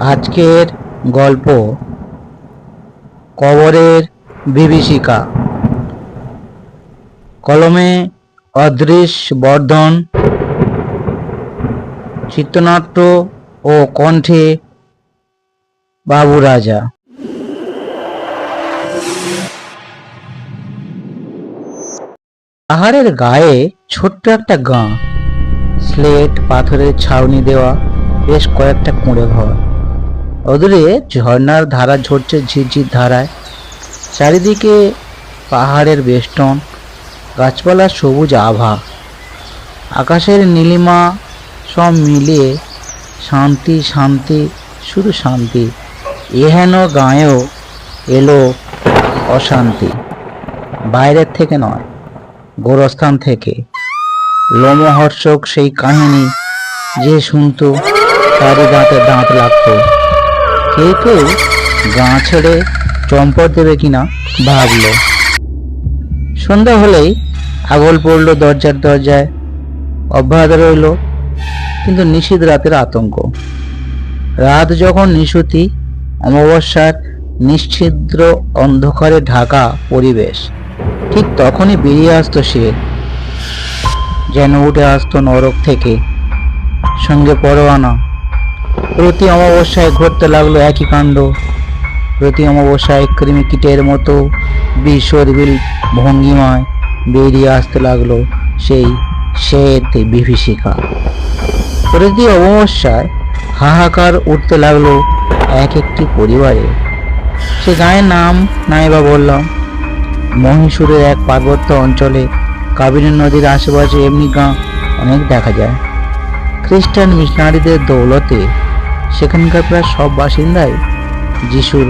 আজকের গল্প কবরের বিভীষিকা। কলমে অদৃশ বর্ধন, চিত্রনাট্য ও কণ্ঠে বাবু রাজা। পাহাড়ের গায়ে ছোট্ট একটা গাঁ, স্লেট, পাথরের ছাউনি দেওয়া, বেশ কয়েকটা কুঁড়ে ঘর। অদূরে ঝর্ণার ধারা ঝরছে ঝিরঝির ধারায়। চারিদিকে পাহাড়ের বেষ্টন গাছপালার সবুজ আভা। আকাশের নীলিমা সব মিলিয়ে শান্তি শান্তি, শুধু শান্তি এহেন গাঁয়েও এলো অশান্তি। বাইরের থেকে নয়, গোরস্থান থেকে। লোমহর্ষক সেই কাহিনী যে শুনতো, তারই দাঁতে দাঁত লাগতো। কেউ কেউ গাঁ ছেড়ে চম্পট দেবে কিনা ভাবলো। সন্ধ্যা হলেই আগল পড়ল দরজার দরজায়, অব্যাহত রইল কিন্তু নিশীদ রাতের আতঙ্ক। রাত যখন নিশুতি, অমাবস্যার নিশ্ছিদ্র অন্ধকারে ঢাকা পরিবেশ, ঠিক তখনই বেরিয়ে আসতো সে, যেন উঠে আসতো নরক থেকে, সঙ্গে পরোয়ানা। প্রতি অমাবস্যায় ঘটতে লাগল একই কাণ্ড। প্রতি অমাবস্যায় কৃমিকীটের মতো বিসর্বিল ভঙ্গিমায় বেরিয়ে আসতে লাগল সেই শ্বেত বিভীষিকা। প্রতি অমাবস্যায় হাহাকার উঠতে লাগল এক একটি পরিবারে। সে গায়ের নাম নাই বা বললাম। মহীশূরের এক পার্বত্য অঞ্চলে কাবেরী নদীর আশেপাশে এমনি গাঁ অনেক দেখা যায়। খ্রিস্টান মিশনারিদের দৌলতে সেখানকার প্রায় সব বাসিন্দাই যিশুর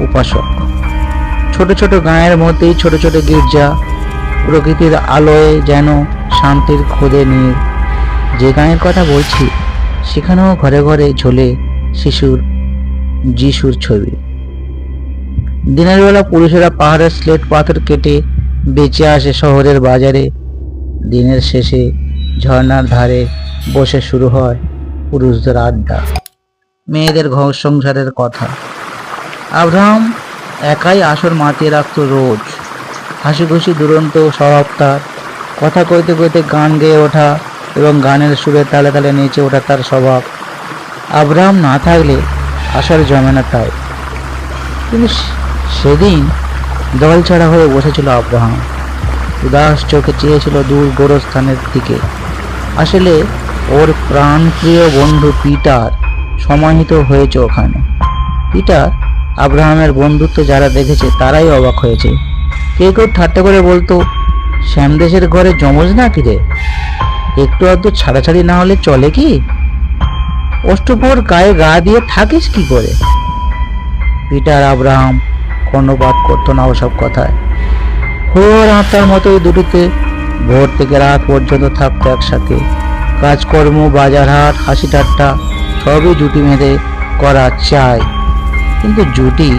উপাসক। ছোট ছোট গাঁয়ের মধ্যেই ছোট ছোট গির্জা, প্রকৃতির আলোয় যেন শান্তির খোদে নীর। যে গাঁয়ের কথা বলছি, সেখানেও ঘরে ঘরে ঝোলে শিশুর, যিশুর ছবি। দিনের বেলা পুরুষেরা পাহাড়ের স্লেট পাথর কেটে বেঁচে আসে শহরের বাজারে। দিনের শেষে ঝর্ণার ধারে বসে শুরু হয় পুরুষদের আড্ডা। মেয়েদের ঘর সংসারের কথা। আব্রাহাম একাই আসর মাতিয়ে রাখতো রোজ। হাসি খুশি দুরন্ত স্বভাব তার। কথা কইতে কইতে গান গেয়ে ওঠা এবং গানের সুরে তালে তালে নেচে ওঠা তার স্বভাব। আব্রাহাম না থাকলে আসর জমে না তাই। কিন্তু সেদিন দল ছাড়া হয়ে বসেছিল আব্রাহাম। উদাস চোখে চেয়েছিল দূর গোরস্থানের দিকে। আসলে ওর প্রাণপ্রিয় বন্ধু পিটার সমাহিত হয়েছে ওখানে। পিটার, আব্রাহামের বন্ধুত্ব যারা দেখেছে, তারাই অবাক হয়েছে। কেউ কেউ ঠাট্টা করে বলতো শ্যামদেশের ঘরে জমজ না কি রে? একটু আধটু ছাড়াছাড়ি না হলে চলে কি? অষ্টপর গায়ে গা দিয়ে থাকিস কি করে? পিটার, আব্রাহাম কর্ণপাত করতো না ওসব কথায়। হোর আত্মার মতো এই দুটোতে ভোর থেকে রাত পর্যন্ত থাকতো একসাথে। কাজকর্ম বাজার হাট হাসি ঠাট্টা সবই জুটি বেঁধে করা চাই। কিন্তু জুটি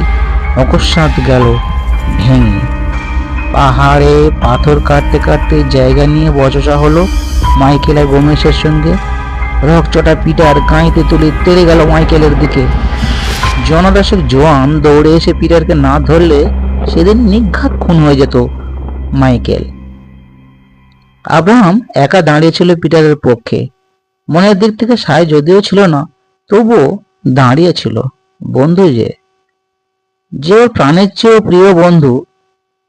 অকস্মাৎ গেল, ভেঙে। পাহাড়ে পাথর কাটতে কাটতে জায়গা নিয়ে বচসা হলো মাইকেল আর গোমেশের সঙ্গে। রকচটা পিটার গাঁইতে তুলে তেড়ে গেল মাইকেলের দিকে। জনদাসের জোয়ান দৌড়ে এসে পিটারকে না ধরলে সেদিন নিঘাত খুন হয়ে যেত মাইকেল। আব্রাহাম একা দাঁড়িয়েছিল পিটারের পক্ষে। মনের দিক থেকে সায় যদিও ছিল না তবুও দাঁড়িয়েছিল বন্ধু যে যে প্রাণের চেয়েও প্রিয় বন্ধু,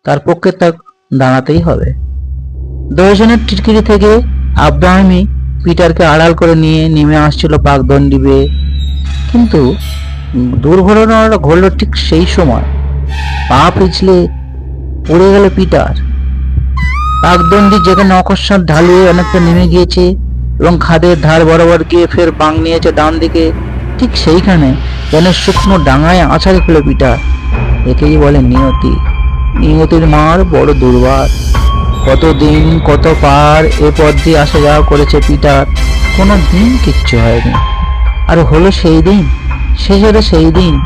তার পক্ষে তা দাঁড়াতেই হবে। দশজনের টিটকিরি থেকে আব্রাহামি পিটারকে আড়াল করে নিয়ে নেমে আসছিল পাকদণ্ডি বেয়ে কিন্তু দুর্ঘটনাটা ঘটল ঠিক সেই সময়। পা পিছলে পড়ে গেল পিটার। পাকদণ্ডি যেখানে অকস্মাৎ ঢালিয়ে অনেকটা নেমে গিয়েছে। এবং খাদের ধার বরাবর গিয়ে ফের বাং নিয়েছে ডান দিকে। ঠিক সেইখানে যেন শুকনো ডাঙায় আছাড় খেলো পিটার। একেই বলে নিয়তি। নিয়তির মার বড় দুর্বার। কত দিন কত পার এ পথ দিয়ে আসা যাওয়া করেছে পিটার। কোনো দিন কিচ্ছু হয়নি। আর হলো সেই দিন শেষের সেই দিন।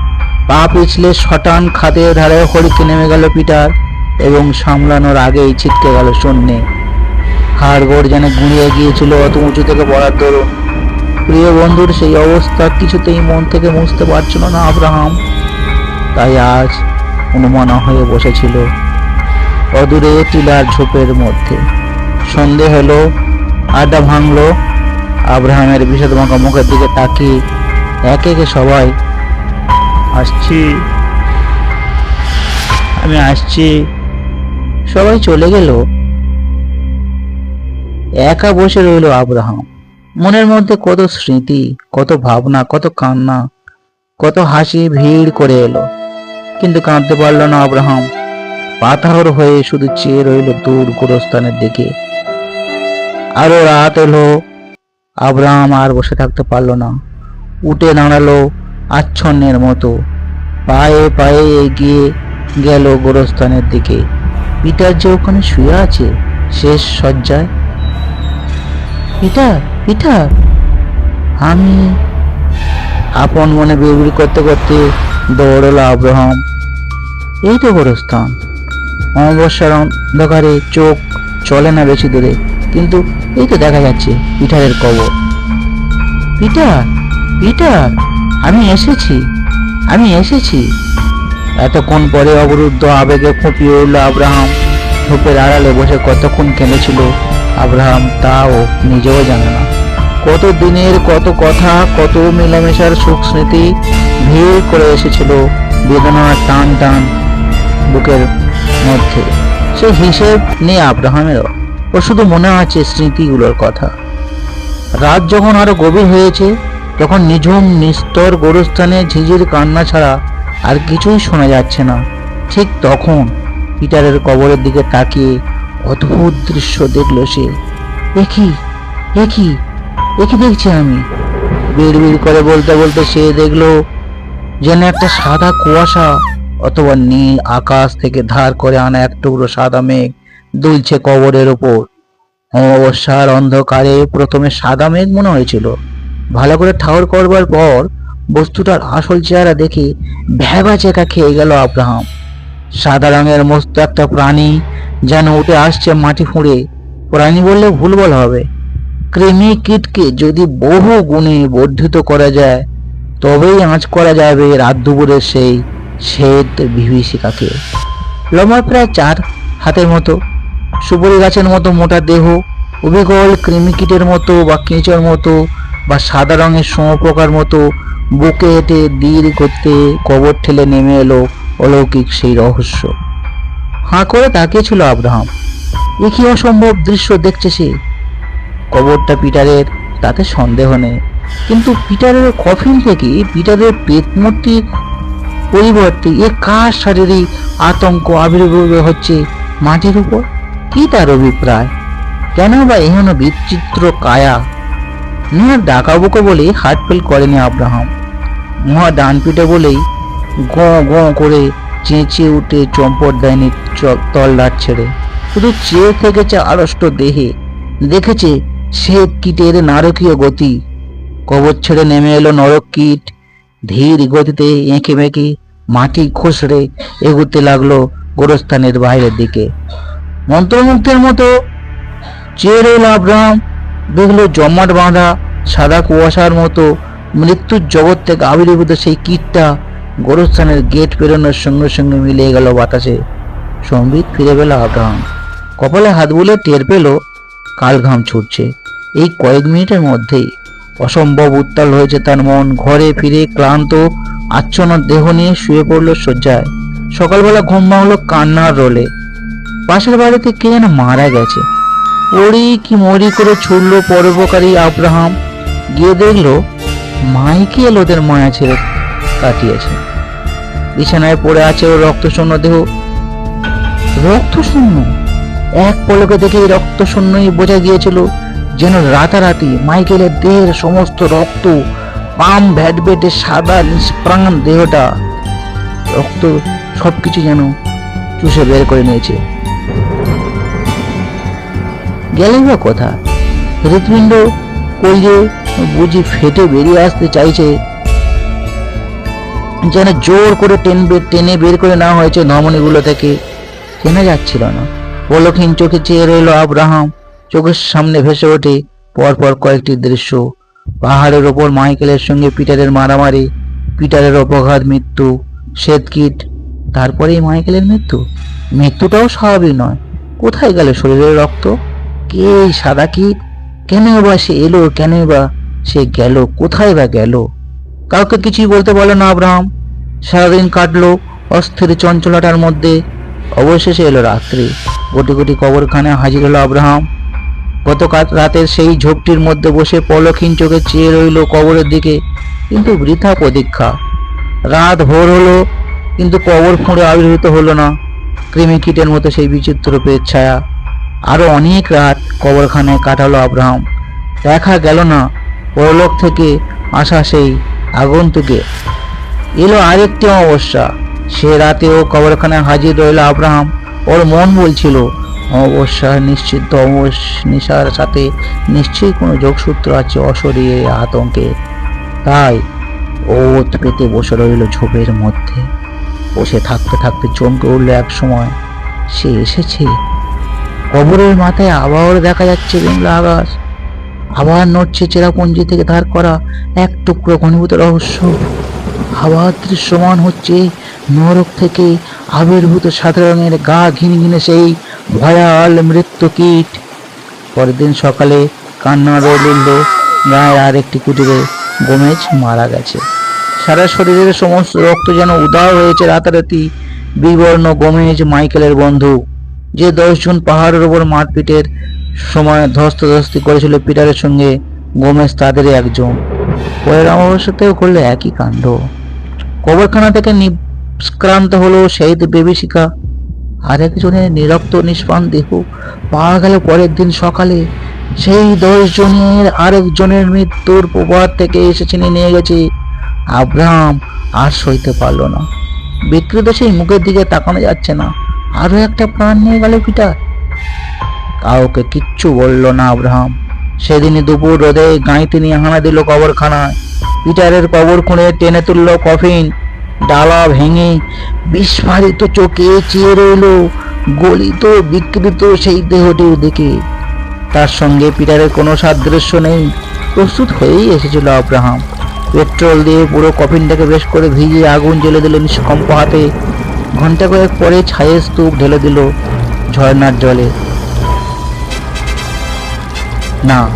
পা পিছলে শটান খাদের ধারে হরিকে নেমে গেল পিটার এবং সামলানোর আগেই ছিটকে গেল শূন্যে। হাড়গোড় যেন গুঁড়িয়ে গিয়েছিল অত উঁচু থেকে পড়ার দরুন প্রিয় বন্ধুর সেই অবস্থা কিছুতেই মন থেকে মুছতে পারছিল না আব্রাহাম। তাই আজ অনুমানা হয়ে বসেছিল অদূরে টিলার ঝোপের মধ্যে। সন্ধে হলো, আড্ডা ভাঙলো, আব্রাহামের বিষাদমাখা মুখের দিকে তাকিয়ে একে একে সবাই, আসছি, আমি আসছি। সবাই চলে গেল। একা বসে রইল আব্রাহাম। মনের মধ্যে কত স্মৃতি, কত ভাবনা, কত কান্না, কত হাসি, ভিড় করে এলো। কিন্তু কাঁদতে পারল না আব্রাহাম। পাথর হয়ে শুধু চেয়ে রইল দূর গোরস্থানের দিকে। আরও রাত এলো। আব্রাহাম আর বসে থাকতে পারল না। উঠে দাঁড়াল আচ্ছন্নের মতো। পায়ে পায়ে এগিয়ে গেল গোরস্থানের দিকে। পিতার যে ওখানে শুয়ে আছে? শেষ শয্যায় পিটার পিটার। আমি আপন মনে বিড়বিড় করতে করতে দৌড়লো আব্রাহাম এই তো গোরস্থান অমাবস্যার অন্ধকারে চোখ চলে না বেশি দূরে, কিন্তু এই তো দেখা যাচ্ছে পিটারের কবর। পিটার পিটার, আমি এসেছি আমি এসেছি। এতক্ষণ পরে অবরুদ্ধ আবেগে ফুপিয়ে উঠল আব্রাহাম। ধূপের আড়ালে বসে কতক্ষণ কেঁদেছিল আব্রাহাম তাও নিজেও জানে না। কত দিনের কত কথা, কত মেলামেশার সুখ স্মৃতি ভিড় করে এসেছিল বেদনার টান টান বুকের মধ্যে। সে হিসেব নেই আব্রাহামেরও, ও শুধু মনে আছে স্মৃতিগুলোর কথা। রাত যখন আরও গভীর হয়েছে, তখন নিঝুম, নিস্তর গোরস্থানে ঝিঝির কান্না ছাড়া আর কিছুই শোনা যাচ্ছে না। ঠিক তখন পিটারের কবরের দিকে তাকিয়ে অদ্ভুত দৃশ্য দেখল সে। একই একই একই দেখছি আমি? বিড় বিড় করে বলতে বলতে সে দেখল যেন একটা সাদা কুয়াশা অথবা নীল আকাশ থেকে ধার করে আনা এক টুকরো সাদা মেঘ দুলছে কবরের ওপর অমাবস্যার অন্ধকারে প্রথমে সাদা মেঘ মনে হয়েছিল। ভালো করে ঠাউর করবার পর বস্তুটার আসল চেহারা দেখে ভ্যাবা চেকা খেয়ে গেল আব্রাহাম। সাদা রঙের মস্ত একটা প্রাণী যেন উঠে আসছে মাটি ফুঁড়ে প্রাণী বললে ভুল বলা হবে। কৃমি কীটকে যদি বহু গুণে বর্ধিত করা যায়, তবেই আঁচ করা যাবে রাত দুপুরের সেই শ্বেত বিভীষিকাকে। লম্বা প্রায় চার হাতের মতো, সুপারি গাছের মতো মোটা দেহ অবিকল কৃমিকীটের মতো বা কেঁচোর মতো বা সাদা রঙের সমপ্রকার মতো বুকে হেঁটে দীর করতে কবর ঠেলে নেমে এলো অলৌকিক সেই রহস্য। হাঁ করে তাকিয়েছিল আব্রাহাম। এ কি অসম্ভব দৃশ্য দেখছে সে? কবরটা পিটারের, তাতে সন্দেহ নেই। কিন্তু পিটারের কফিন থেকে পিটারের পেটমূর্তির পরিবর্তে এ কার শারীরিক আতঙ্ক আবির্ভূত হচ্ছে মাটির উপর? কি তার অভিপ্রায়? কেন বা এহেন বিচিত্র কায়া? নিয়ে ডাকাবুকো বলে হার্ট ফেল করেনি আব্রাহাম। মহা ডান পিঠে বলেই গ গ করে চেঁচিয়ে উঠে চম্পট দেয়নি তললাট ছেড়ে। শুধু চেয়ে থেকেছে আড়ষ্ট দেহে। দেখেছে সে কীটের নারকীয় গতি। কবর ছেড়ে নেমে এলো নরক কীট। ধীর গতিতে এঁকে মেঁকে মাটি খসড়ে এগুতে লাগল গোরস্থানের বাইরের দিকে। মন্ত্রমুগ্ধের মতো চেয়ে রইল আব্রাহাম। দেখল জমাট বাঁধা সাদা কুয়াশার মতো মৃত্যুর জগৎ থেকে আবির্ভূত সেই কীটটা গোরস্থানের গেট পেরোনোর সঙ্গে সঙ্গে মিলিয়ে গেল বাতাসে। সম্বিত ফিরে পেল আব্রাহাম। কপালে হাত বুলে টের পেল কাল ঘাম ছুটছে। এই কয়েক মিনিটের মধ্যেই অসম্ভব উত্তাল হয়েছে তার মন। ঘরে ফিরে ক্লান্ত, আচ্ছন্ন দেহ নিয়ে শুয়ে পড়ল শয্যায়। সকালবেলা ঘুম ভাঙলো কান্নার রোলে। পাশের বাড়িতে কে যেন মারা গেছে। ওরি কি মরি করে ছুটলো পরোপকারী আব্রাহাম। গিয়ে দেখল, মাইকেল ওদের মায়া ছেড়ে কাটিয়েছে। বিছানায় পড়ে আছে ওর রক্তশূন্য দেহ। রক্তশূন্য? এক পলকে দেখে এই রক্তশূন্যই বোঝা গিয়েছিল যেন রাতারাতি মাইকেলের দেহের সমস্ত রক্ত, পাম ভ্যাটভেটে সাদা নিষ্প্রাণ দেহটা, রক্ত সবকিছু যেন চুষে বের করে নিয়েছে। গেলে বা কথা হৃৎপিণ্ড কইলে বুঝি ফেটে বেরিয়ে আসতে চাইছে যেন জোর করে টেনবে টেনে বের করে নেওয়া হয়েছে ধমনীগুলো থেকে। চেনা যাচ্ছিল না। পলকহীন চোখে চেয়ে রইল আব্রাহাম। চোখের সামনে ভেসে ওঠে পরপর কয়েকটি দৃশ্য। পাহাড়ের ওপর মাইকেলের সঙ্গে পিটারের মারামারি, পিটারের অপঘাত মৃত্যু শ্বেতকীট তারপরেই মাইকেলের মৃত্যু। মৃত্যুটাও স্বাভাবিক নয়। কোথায় গেল শরীরের রক্ত? কে সাদা কীট? কেন বা সে এলো কেন বা সে গেল? কোথায় বা গেল? কাউকে কিছুই বলতে বলো না আব্রাহাম। সারাদিন কাটলো অস্থির চঞ্চলতার মধ্যে। অবশেষে এলো রাত্রি। কোটি কোটি কবরখানে হাজির হলো আব্রাহাম। গতকাল রাতের সেই ঝোপটির মধ্যে বসে পলক্ষীন চোখে চেয়ে রইল কবরের দিকে, কিন্তু বৃথা প্রতীক্ষা। রাত ভোর হলো, কিন্তু কবর খুঁড়ে আবির্ভূত হলো না। কৃমি কীটের মতো সেই বিচিত্র পেট ছায়া। আরও অনেক রাত কবরখানায় কাটালো আব্রাহাম। দেখা গেল না, পরলোক থেকে আসা সেই আগন্তুকে। এলো আরেকটি অমাবস্যা। সে রাতেও কবরখানায় হাজির রইল আব্রাহাম। ওর মন বলছিল, অমাবস্যা নিশ্চিত অমাবস নিশার সাথে নিশ্চয়ই কোনো যোগসূত্র আছে অশরীরে আতঙ্কে। তাই ওত পেতে বসে রইল ঝোপের মধ্যে। বসে থাকতে থাকতে চমকে উঠল এক সময়। সে এসেছে। কবরের মাথায় আবার দেখা যাচ্ছে বেংলা আকাশ। আবার নড়ছে চেরাপুঞ্জি থেকে ধার করা এক টুকরো ঘনীভূত রহস্য। আবার দৃশ্যমান হচ্ছে নরক থেকে আবির্ভূত সাদা রঙের গা ঘিনে ঘিনে সেই ভয়াল মৃত্যু কীট। পরের দিন সকালে কান্না রোল উঠল গায়ের আর একটি কুটিরে গোমেজ মারা গেছে। সারা শরীরের সমস্ত রক্ত যেন উদাও হয়েছে রাতারাতি। বিবর্ণ গোমেজ মাইকেলের বন্ধু, যে দশজন পাহাড়ের ওপর মারপিটের সময় ধস্তাধস্তি করেছিল পিটারের সঙ্গে গোমেজ তাদেরই একজন। পরের অমাবস্যাতেও করলে একই কাণ্ড। কবরখানা থেকে নিষ্ক্রান্ত হলো শহীদ বেবিশিকা আরেকজনের নিরক্ত নিষ্পান দেহ পাওয়া গেল পরের দিন সকালে। সেই দশ জনের আরেকজনের মৃত্যুর প্রভাত থেকে এসে চিনে নিয়ে গেছে। আব্রাহাম আর সইতে পারল না। বিকৃত সেই মুখের দিকে তাকানো যাচ্ছে না। আরও একটা প্রাণ নিয়ে গেল পিটার। কাউকে কিচ্ছু বলল না আব্রাহাম। সেদিনই দুপুর রোদে গাঁইতে নিয়ে হানা দিল কবরখানায়। পিটারের কবর খুঁড়ে টেনে তুলল কফিন। ডালা ভেঙে বিস্ফারিত চোখে চেয়ে রইল গলিত বিকৃত সেই দেহটির দিকে। তার সঙ্গে পিটারের কোনো সাদৃশ্য নেই। প্রস্তুত হয়েই এসেছিল আব্রাহাম। পেট্রোল দিয়ে পুরো কফিনটাকে বেশ করে ভিজিয়ে আগুন জ্বেলে দিল নিষ্কম্প হাতে। ঘণ্টা কয়েক পরে ছায়ের স্তূপ ঢেলে দিল ঝর্ণার জলে। না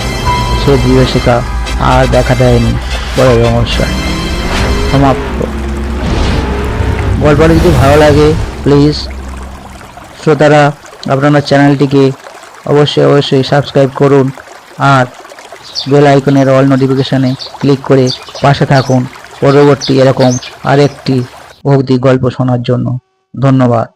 সে দিবসিকা আর দেখা দেয়নি। বড় সমস্যা সমাপ্ত। গল্পটা যদি ভালো লাগে প্লিজ শ্রোতারা আপনারা চ্যানেলটিকে অবশ্যই অবশ্যই সাবস্ক্রাইব করুন আর বেল আইকনের অল নোটিফিকেশানে ক্লিক করে পাশে থাকুন। পরবর্তী এরকম আরেকটি ভৌতিক গল্প শোনার জন্য। ধন্যবাদ।